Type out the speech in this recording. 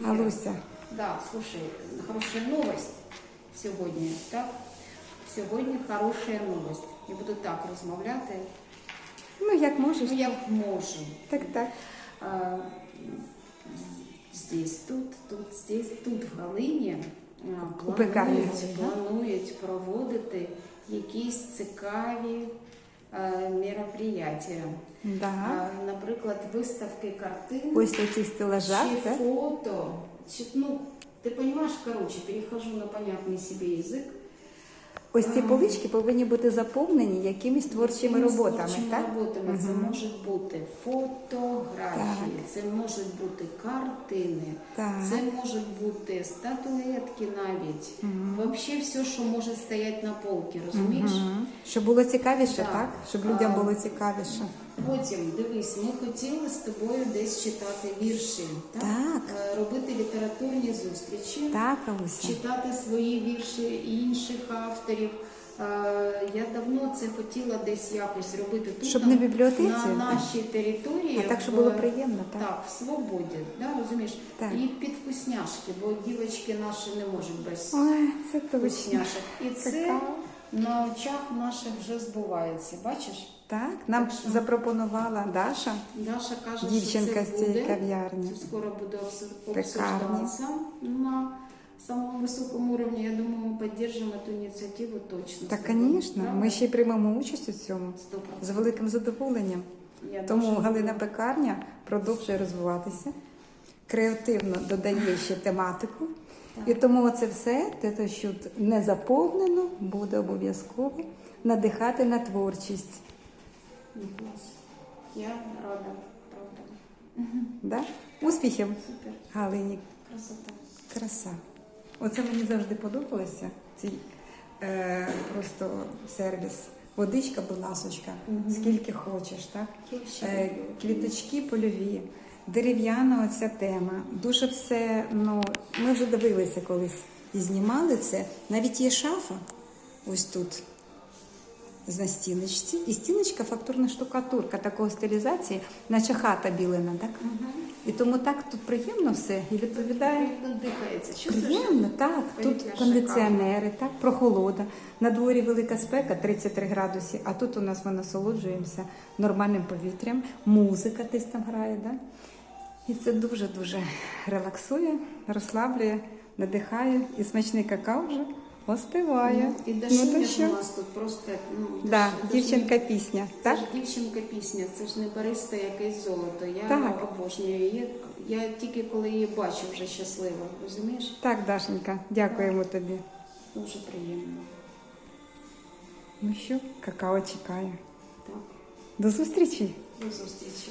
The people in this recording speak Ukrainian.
Галуся. Да, слушай, хорошая новость сьогодні, так? Сьогодні хороша новость. Я буду так розмовляти, Ну, як можеш. ну як можу. Так, так. А, здесь, тут, тут, здесь, тут в Галині планують, планують проводити якісь цікаві а, мероприятия. Да. А, наприклад, виставки картин. Ось на цих стелажах, чи так? фото, чи, ну, ты понимаешь, короче, перехожу на понятный себе язык. Ось ці полички повинні бути заповнені якимись творчими Якимись роботами, творчими так? роботами. Це можуть бути фотографії, це можуть бути картини, Так. це можуть бути статуетки навіть. Взагалі все, що може стояти на полці, розумієш? Щоб було цікавіше, Так. так? Щоб людям було цікавіше. Потім дивись, ми хотіли з тобою десь читати вірші, так? Так. Е, робити літературні зустрічі. Так, читати свої вірші інших авторів. Е, Я давно це хотіла десь якось робити тут Щоб на, не бібліотеці, на нашій території. А так, щоб в- було приємно, так? Так, в свободі, да, розумієш? Так. І під вкусняшки, бо дівчатки наші не можуть без Ой, це точно. вкусняшок. І це Какао. На очах наших вже збувається. Бачиш? Так, нам Так що- запропонувала Даша. Даша каже, Дівчинка що з цієї буде. кав'ярні. Це скоро буде обсуждатися на самому високому уровні. Я думаю, ми підтримуємо цю ініціативу точно. Так, звісно, ми ще й приймемо участь у цьому Сто з великим задоволенням. Я Тому Галина. Пекарня продовжує розвиватися, креативно додає ще тематику. І тому це все, те, що не заповнено, буде обов'язково надихати на творчість. Я рада, правда. Да? Успіхів, Супер, Галині. красота. Краса. Оце мені завжди подобалося. Цей е, просто сервіс. Водичка, будь ласочка, скільки хочеш, так? Е, квіточки польові, дерев'яна оця тема. Дуже все, ну, ми вже дивилися колись і знімали це. Навіть є шафа ось тут. На стіночці. І стіночка фактурна штукатурка такої стилізації, наче хата білена, так? І тому так тут приємно все і відповідає. Приємно дихається. Приємно, так. Тут кондиціонери, так, прохолода. На дворі велика спека 33 градуси, а тут у нас ми насолоджуємося нормальним повітрям, музика десь там грає, да? І це дуже-дуже релаксує, розслаблює, надихає, і смачний какао вже остиває. І Ну, то ж у нас тут просто. Ну, Да, дівчинка пісня, Це так? ж дівчинка пісня, це ж не бариста якесь золото. Я Так. обожнюю її. Я тільки коли її бачу, вже щаслива. Розумієш? Так, Дашенька, дякуємо тобі. Дуже приємно. Ну що, какао чекає. Так. До зустрічі! До зустрічі.